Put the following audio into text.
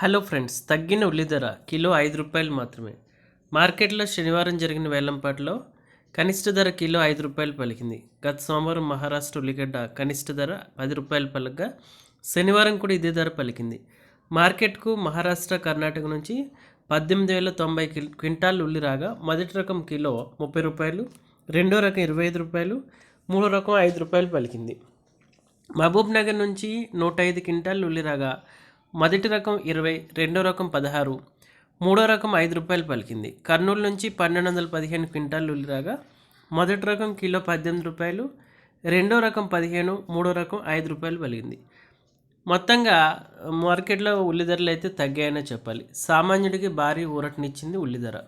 Hello friends తగ్గిన ఉల్లి ధర కిలో ఐదు రూపాయలు మాత్రమే. మార్కెట్లో శనివారం జరిగిన వేలంపాట్లో కనిష్ట ధర కిలో ఐదు రూపాయలు పలికింది. గత సోమవారం మహారాష్ట్ర ఉల్లిగడ్డ కనిష్ట ధర పది రూపాయలు పలకగా శనివారం కూడా ఇదే ధర పలికింది. మార్కెట్కు మహారాష్ట్ర కర్ణాటక నుంచి పద్దెనిమిది వేల తొంభై కి క్వింటాల్ ఉల్లి రాగా మొదటి రకం కిలో ముప్పై రూపాయలు రెండో రకం ఇరవై ఐదు రూపాయలు మూడో రకం ఐదు రూపాయలు పలికింది. మహబూబ్ నగర్ నుంచి నూట ఐదు క్వింటాల్ ఉల్లి రాగా మొదటి రకం ఇరవై రెండో రకం పదహారు మూడో రకం ఐదు రూపాయలు పలికింది. కర్నూలు నుంచి పన్నెండు వందల పదిహేను క్వింటాలు రాగా మొదటి రకం కిలో పద్దెనిమిది రూపాయలు రెండో రకం పదిహేను మూడో రకం ఐదు రూపాయలు పలికింది. మొత్తంగా మార్కెట్లో ఉల్లి ధరలు అయితే తగ్గాయనే చెప్పాలి. సామాన్యుడికి భారీ ఊరటనిచ్చింది ఉల్లి ధర.